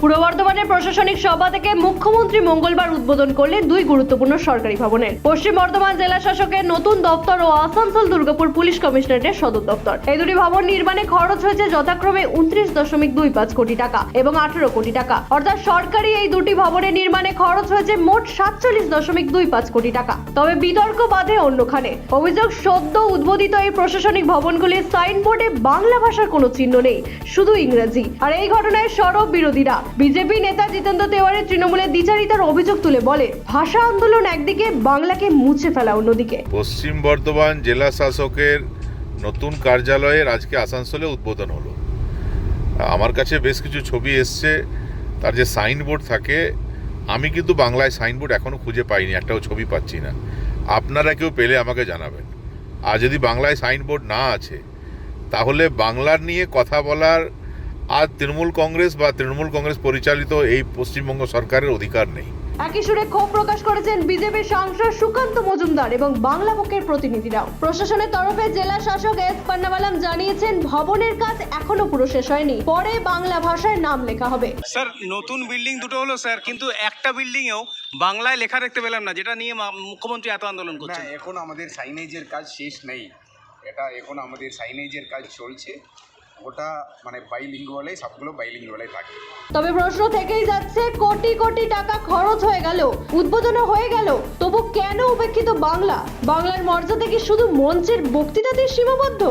পূর্ব বর্ধমানের প্রশাসনিক সভা থেকে মুখ্যমন্ত্রী মঙ্গলবার উদ্বোধন করলেন দুই গুরুত্বপূর্ণ সরকারি ভবনের। পশ্চিম বর্ধমান জেলা শাসকের নতুন দপ্তর ও আসানসোল দুর্গাপুর পুলিশ কমিশনারের সদর দপ্তর। এই দুটি ভবন নির্মাণে খরচ হয়েছে যথাক্রমে উনত্রিশ দশমিক দুই পাঁচ কোটি টাকা এবং আঠারো কোটি টাকা। অর্থাৎ সরকারি এই দুটি ভবনের নির্মাণে খরচ হয়েছে মোট সাতচল্লিশ দশমিক দুই পাঁচ কোটি টাকা। তবে বিতর্ক বাধে অন্যখানে। অভিযোগ সদ্য উদ্বোধিত এই প্রশাসনিক ভবনগুলির সাইনবোর্ডে বাংলা ভাষার কোনো চিহ্ন নেই, শুধু ইংরেজি। আর এই ঘটনায় সরব বিরোধীরা বিজেপি নেতা জিতেন্দ্র তেওয়ারি তৃণমূলের দ্বিচারিতার অভিযোগ তুলে বলে, ভাষা আন্দোলন একদিকে বাংলাকে মুছে ফেলা, অন্যদিকে। পশ্চিম বর্ধমান জেলা শাসকের নতুন কার্যালয়ের আজকে আসানসোলে উদ্বোধন হলো। আমার কাছে বেশ কিছু ছবি এসছে, তার যে সাইনবোর্ড থাকে, আমি কিন্তু বাংলায় সাইনবোর্ড এখনও খুঁজে পাইনি, একটাও ছবি পাচ্ছি না। আপনারা কেউ পেলে আমাকে জানাবেন। আর যদি বাংলায় সাইনবোর্ড না আছে, তাহলে বাংলার নিয়ে কথা বলার আর তৃণমূল কংগ্রেস বা তৃণমূল কংগ্রেস পরিচালিত এই পশ্চিমবঙ্গ সরকারের অধিকার নেই। একই সুরে ক্ষোভ প্রকাশ করেছেন বিজেপির সাংসদ সুকান্ত মজুমদার এবং বাংলা মুখের প্রতিনিধিরাও। প্রশাসনের তরফে জেলা শাসক এস পান্নাবালাম জানিয়েছেন ভবনের কাজ এখনও পুরো শেষ হয়নি। পরে বাংলা ভাষায় নাম লেখা হবে। স্যার নতুন বিল্ডিং দুটো হলো স্যার কিন্তু একটা বিল্ডিংয়েও বাংলায় লেখা দেখতে পেলাম না যেটা নিয়ে মুখ্যমন্ত্রী এত আন্দোলন না করছেন। এখন আমাদের সাইনেজের কাজ শেষ নেই। এটা এখন আমাদের সাইনেজের কাজ চলছে। ওটা মানে বাইলিঙ্গুয়ালে সবগুলো বাইলিঙ্গুয়ালে থাকে। তবে প্রশ্ন থেকেই যাচ্ছে, কোটি কোটি টাকা খরচ হয়ে গেল, উদ্বোধনও হয়ে গেল, তবু কেন উপেক্ষিত বাংলা? বাংলার মর্যাদা কি শুধু মঞ্চের বক্তৃতাতেই সীমাবদ্ধ?